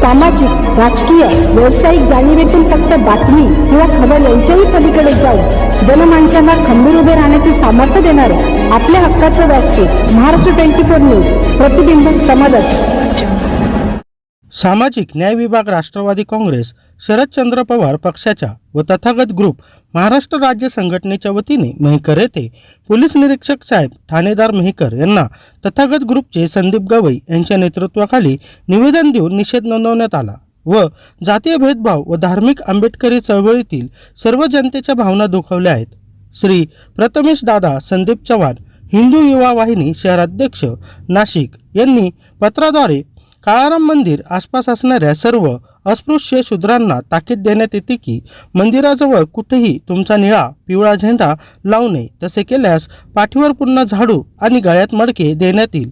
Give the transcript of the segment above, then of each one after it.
सामाजिक राजकीय व्यावसायिक जाणीवेतून फक्त बातमी किंवा खबर यांच्याही पलीकडे जाऊन जनमानसांना खंबीर उभे राहण्याचे सामर्थ्य देणारे आपल्या हक्काचं व्यासपीठ महाराष्ट्र ट्वेंटी फोर न्यूज प्रतिबिंब समाजात सामाजिक न्याय विभाग राष्ट्रवादी काँग्रेस शरदचंद्र पवार पक्षाच्या व तथागत ग्रुप महाराष्ट्र राज्य संघटनेच्या वतीने मेहकर येथे पोलीस निरीक्षक साहेब ठाणेदार मेहकर यांना तथागत ग्रुपचे संदीप गवई यांच्या नेतृत्वाखाली निवेदन देऊन निषेध नोंदवण्यात आला व जातीय भेदभाव व धार्मिक आंबेडकरी चळवळीतील सर्व जनतेच्या भावना दुखावल्या आहेत. श्री प्रथमेश दादा संदीप चव्हाण हिंदू युवा वाहिनी शहराध्यक्ष नाशिक यांनी पत्राद्वारे काळाराम मंदिर आसपास असणाऱ्या सर्व अस्पृश्य शूद्रांना ताकीद देण्यात येते की मंदिराजवळ कुठेही तुमचा निळा पिवळा झेंडा लावू नये तसे केल्यास पाठीवर पुन्हा झाडू आणि गळ्यात मडके देण्यात येईल.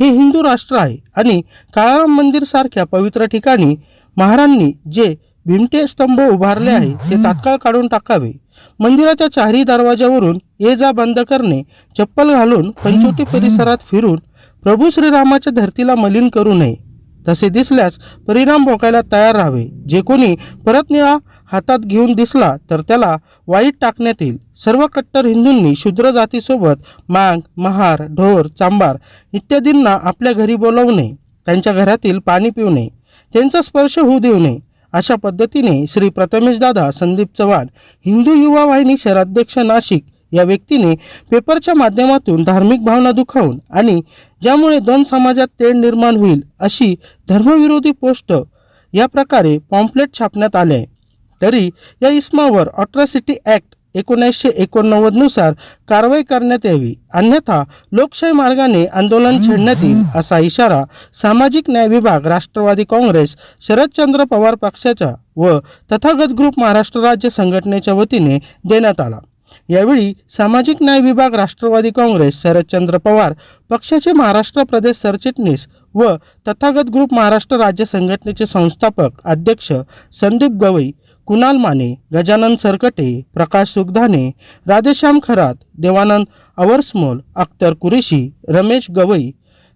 हे हिंदू राष्ट्र आहे आणि काळाराम मंदिरसारख्या पवित्र ठिकाणी महारांनी जे भिमटे स्तंभ उभारले आहे ते तात्काळ काढून टाकावे. मंदिराच्या चारही दरवाजावरून ये जा बंद करणे चप्पल घालून पंचोटी परिसरात फिरून प्रभू श्रीरामाच्या धर्तीला मलिन करू नये. तसे दिसल्यास परिणाम भोगायला तयार राहावे. जे कोणी परत निळा हातात घेऊन दिसला तर त्याला वाईट टाकण्यात येईल. सर्व कट्टर हिंदूंनी शूद्र जातीसोबत मांग महार ढोर चांबार इत्यादींना आपल्या घरी बोलावू नये त्यांच्या घरातील पाणी पिऊ नये त्यांचा स्पर्श होऊ देऊ नये अशा पद्धतीने श्री प्रथमेश दादा संदीप चव्हाण हिंदू युवा वाहिनी शहराध्यक्ष नाशिक या व्यक्तीने पेपरच्या माध्यमातून धार्मिक भावना दुखावून आणि ज्यामुळे दोन समाजात तेढ निर्माण होईल अशी धर्मविरोधी पोस्ट या प्रकारे पॉम्पलेट छापण्यात आले आहे. तरी या इस्मावर अट्रॉसिटी ॲक्ट एकोणीसशे एकोणनव्वदनुसार कारवाई करण्यात यावी अन्यथा लोकशाही मार्गाने आंदोलन छेडण्यात येईल असा इशारा सामाजिक न्याय विभाग राष्ट्रवादी काँग्रेस शरदचंद्र पवार पक्षाच्या व तथागत ग्रुप महाराष्ट्र राज्य संघटनेच्या वतीने देण्यात आला. यावेळी सामाजिक न्याय विभाग राष्ट्रवादी काँग्रेस शरदचंद्र पवार पक्षाचे महाराष्ट्र प्रदेश सरचिटणीस व तथागत ग्रुप महाराष्ट्र राज्य संघटनेचे संस्थापक अध्यक्ष संदीप गवई कुणाल माने गजानन सरकटे प्रकाश सुगधाने राधेश्याम खरात देवानंद अवर्समोल अख्तर कुरेशी रमेश गवई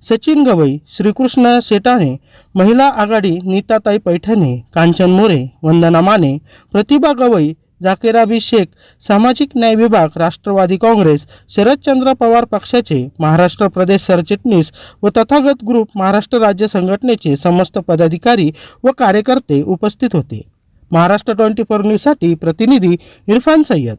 सचिन गवई श्रीकृष्ण शेटाणे महिला आघाडी नीताताई पैठणे कांचन मोरे वंदना माने प्रतिभा गवई जाकिराबी शेख सामाजिक न्याय विभाग राष्ट्रवादी काँग्रेस शरदचंद्र पवार पक्षाचे महाराष्ट्र प्रदेश सरचिटणीस व तथागत ग्रुप महाराष्ट्र राज्य संघटनेचे समस्त पदाधिकारी व कार्यकर्ते उपस्थित होते. महाराष्ट्र ट्वेंटी फोर न्यूजसाठी प्रतिनिधी इरफान सय्यद.